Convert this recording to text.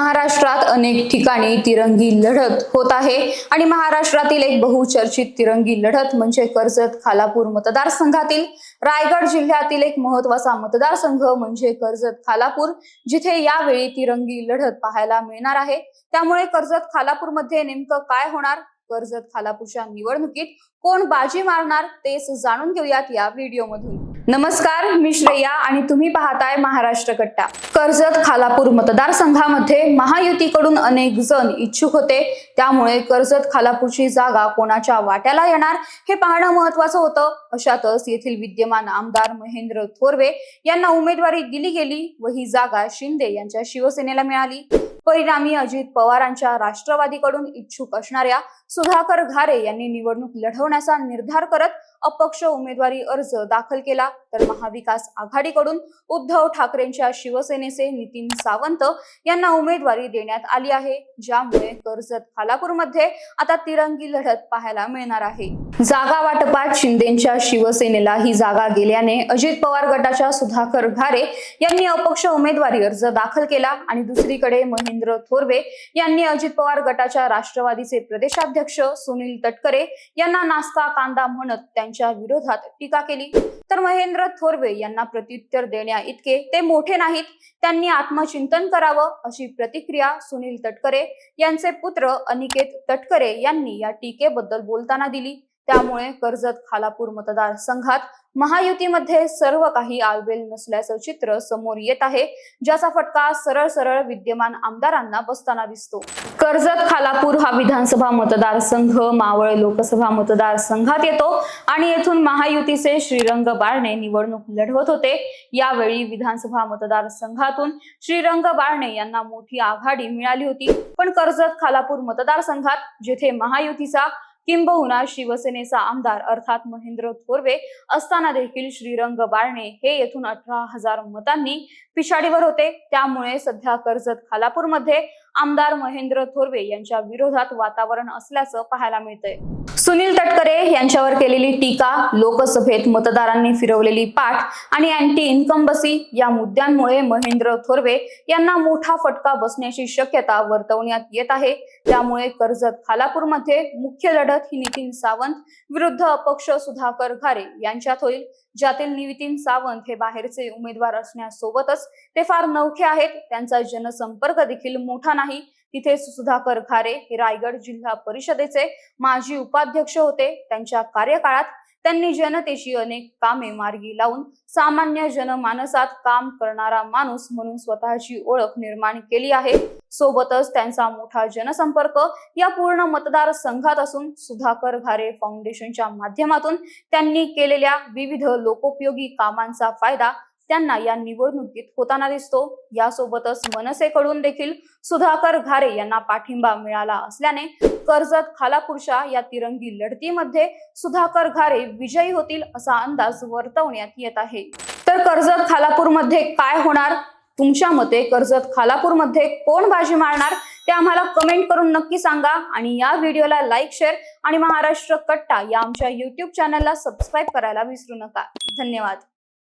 महाराष्ट्रात अनेक ठिकाणी तिरंगी लढत होत आहे. आणि महाराष्ट्रातील एक बहुचर्चित तिरंगी लढत म्हणजे कर्जत खालापूर मतदारसंघातील. रायगड जिल्ह्यातील एक महत्त्वाचा मतदारसंघ म्हणजे कर्जत खालापूर जिथे यावेळी तिरंगी लढत पाहायला मिळणार आहे. त्यामुळे कर्जत खालापूरमध्ये नेमकं काय होणार? कर्जत खालापूरच्या निवडणुकीत कोण बाजी मारणार तेच जाणून घेऊयात या व्हिडिओमधून. नमस्कार मी श्रेया आणि तुम्ही पाहताय महाराष्ट्र कट्टा. कर्जत खालापूर मतदारसंघामध्ये महायुतीकडून अनेक जण इच्छुक होते. त्यामुळे कर्जत खालापूरची जागा कोणाच्या वाट्याला येणार हे पाहणं महत्वाचं होतं. अशातच येथील विद्यमान आमदार महेंद्र थोरवे यांना उमेदवारी दिली गेली व ही जागा शिंदे यांच्या शिवसेनेला मिळाली. परिणामी अजित पवारांच्या राष्ट्रवादीकडून इच्छुक असणाऱ्या सुधाकर घारे यांनी निवडणूक लढवण्याचा निर्धार करत अपक्ष उमेदवारी अर्ज दाखल केला तर महाविकास आघाडीकडून उद्धव ठाकरेंच्या शिवसेनेचे नितीन सावंत यांना उमेदवारी देण्यात आली आहे ज्यामुळे कर्जत खालापूरमध्ये आता तिरंगी लढत पाहायला मिळणार आहे. जागा वाटपात शिंदेच्या शिवसेनेला ही जागा गेल्याने अजित पवार गटाच्या सुधाकर घारे यांनी अपक्ष उमेदवारी अर्ज दाखल केला आणि दुसरीकडे महेंद्र थोरवे यांनी अजित पवार गटाच्या राष्ट्रवादीचे प्रदेशाध्यक्ष सुनील तटकरे यांना नास्ता कांदा म्हणत यांच्या विरोधात टीका केली. तर महेंद्र थोरवे यांना प्रत्युत्तर देण्या इतके ते मोठे नाहीत. त्यांनी आत्मचिंतन करावं अशी प्रतिक्रिया सुनील तटकरे यांचे पुत्र अनिकेत तटकरे यांनी या टीकेबद्दल बोलताना दिली. त्यामुळे कर्जत खालापूर मतदारसंघात महायुतीमध्ये सर्व काही आलबेल नसल्याचं चित्र समोर येत आहे ज्याचा फटका सरळ सरळ विद्यमान आमदारांना बसताना दिसतो. कर्जत खालापूर हा विधानसभा मतदारसंघ मावळ लोकसभा मतदारसंघात येतो आणि येथून महायुतीचे श्रीरंग बारणे निवडणूक लढवत होते. यावेळी विधानसभा मतदारसंघातून श्रीरंग बारणे यांना मोठी आघाडी मिळाली होती. पण कर्जत खालापूर मतदारसंघात जेथे महायुतीचा किंबहुना शिवसेनेचा आमदार अर्थात महेंद्र थोरवे असताना देखील श्रीरंग बारणे हे येथून अठरा हजार मतांनी पिछाडीवर होते. त्यामुळे सध्या कर्जत खालापूरमध्ये आमदार महेंद्र थोरवे यांच्या विरोधात वातावरण असल्याचं पाहायला मिळतंय. सुनील तटकरे यांच्यावर केलेली टीका लोकसभेत मतदारांनी फिरवलेली पाठ आणि अँटी इन्कम्बसी या मुद्द्यांमुळे महेंद्र थोरवे यांना मोठा फटका बसण्याची शक्यता वर्तवण्यात येत आहे. त्यामुळे कर्जत खालापूरमध्ये मुख्य लढत ही नितीन सावंत विरुद्ध अपक्ष सुधाकर घारे यांच्यात होईल ज्यातील नितीन सावंत हे बाहेरचे उमेदवार असण्यासोबतच ते फार नवखे आहेत. त्यांचा जनसंपर्क देखील मोठा नाही. तिथे सुधाकर खारे हे रायगड जिल्हा परिषदेचे माजी उपाध्यक्ष होते. त्यांच्या कार्यकाळात त्यांनी जनतेची अनेक कामे मार्गी लावून सामान्य जनमानसात काम करणारा माणूस म्हणून स्वतःची ओळख निर्माण केली आहे. सोबतच त्यांचा मोठा जनसंपर्क या पूर्ण मतदारसंघात असून सुधाकर घारे फाउंडेशनच्या माध्यमातून त्यांनी केलेल्या विविध लोकोपयोगी कामांचा फायदा त्यांना या निवडणुकीत होताना दिसतो. यासोबतच मनसेकडून देखील सुधाकर घारे यांना पाठिंबा मिळाला असल्याने कर्जत खालापूरच्या या तिरंगी लढतीमध्ये सुधाकर घारे विजयी होतील असा अंदाज वर्तवण्यात येत आहे. तर कर्जत खालापूरमध्ये काय होणार? तुमच्या मते कर्जत खालापूरमध्ये कोण बाजी मारणार? ते आम्हाला कमेंट करून नक्की सांगा आणि या व्हिडिओला लाईक शेअर आणि महाराष्ट्र कट्टा या आमच्या युट्यूब चॅनलला सबस्क्राईब करायला विसरू नका. धन्यवाद.